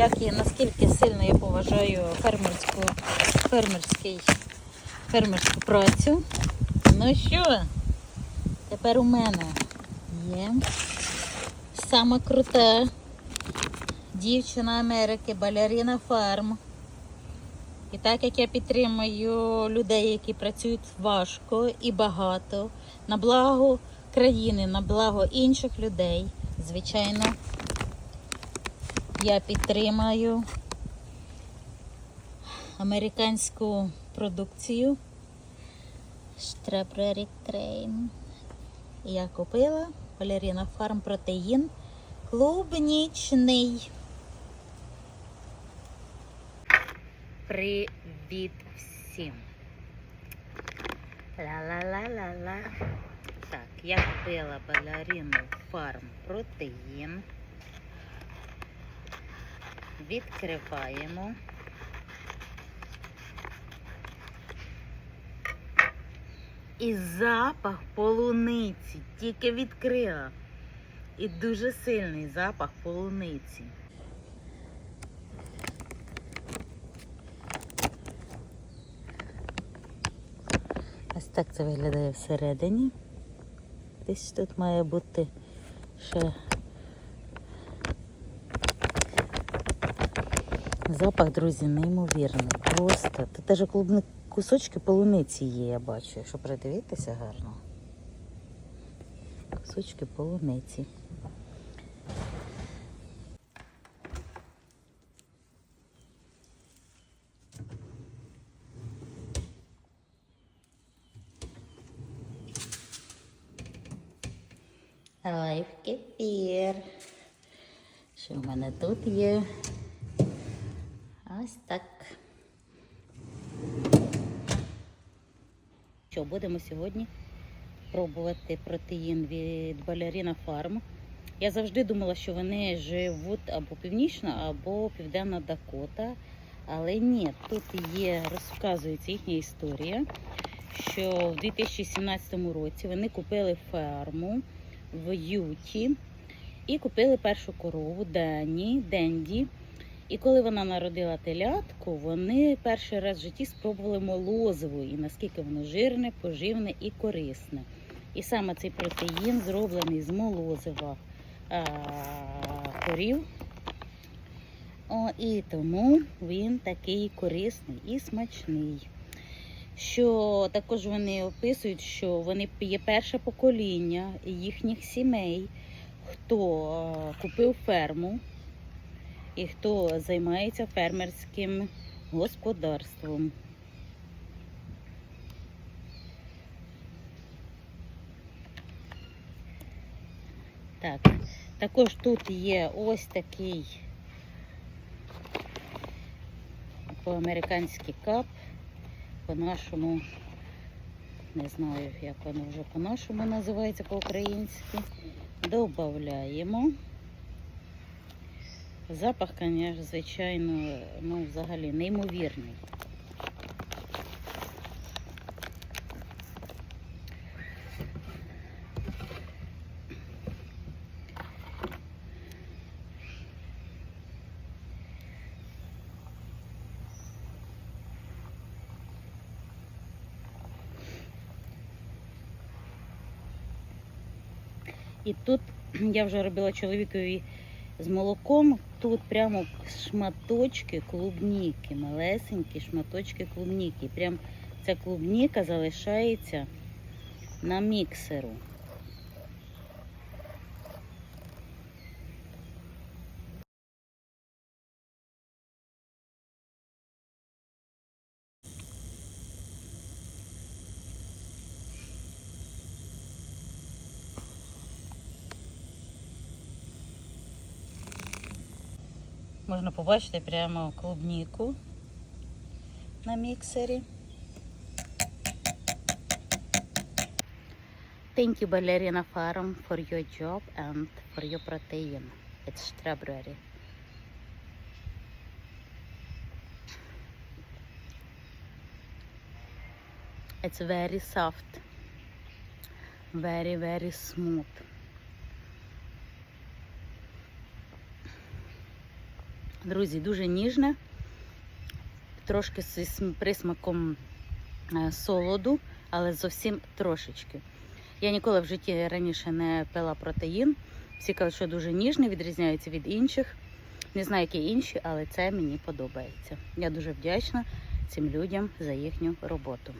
як і наскільки сильно я поважаю фермерську, фермерський, фермерську працю. Ну що, тепер у мене є сама крута дівчина Америки, балерина фарм. І так як я підтримую людей, які працюють важко і багато, на благо країни, на благо інших людей, звичайно, я підтримаю американську продукцію Strawberry Cream. Я купила Балерина Фарм протеїн клубнічний. Привіт всім! Ла-ла-ла-ла-ла. Так, я купила балерину фарм протеїн. Відкриваємо. І запах полуниці. Тільки відкрила. І дуже сильний запах полуниці. Ось так це виглядає всередині. Десь тут має бути ще запах, друзі, неймовірний. Просто. Тут навіть клубні кусочки полуниці є, я бачу, якщо придивитися гарно. Кусочки полуниці. Лайф кефір. Що в мене тут є? Ось так. Що, будемо сьогодні пробувати протеїн від Балерина Фарм. Я завжди думала, що вони живуть або північна, або південна Дакота. Але ні, тут є, розказується їхня історія, що в 2017 році вони купили ферму в Юті і купили першу корову Дені, Денді. І коли вона народила телятку, вони перший раз в житті спробували молозиво і наскільки воно жирне, поживне і корисне. І саме цей протеїн зроблений з молозива а, корів. О, і тому він такий корисний і смачний. Що також вони описують, що вони є перше покоління їхніх сімей, хто купив ферму і хто займається фермерським господарством. Так, також тут є ось такий по-американський кап, по-нашому, не знаю, як воно вже по-нашому називається по-українськи. Добавляємо. Запах, звичайно, ну, взагалі неймовірний. І тут я вже робила чоловікові з молоком. Тут прямо шматочки клубніки, малесенькі шматочки клубніки. Прям ця клубніка залишається на міксеру. Можна побачити прямо клубніку на міксері. Thank you, Ballerina Farm, for your job and for your protein. It's strawberry. It's very soft, very, very smooth. Друзі, дуже ніжне, трошки см- присмаком е, солоду, але зовсім трошечки. Я ніколи в житті раніше не пила протеїн. Всі кажуть, що дуже ніжний, відрізняється від інших. Не знаю, які інші, але це мені подобається. Я дуже вдячна цим людям за їхню роботу.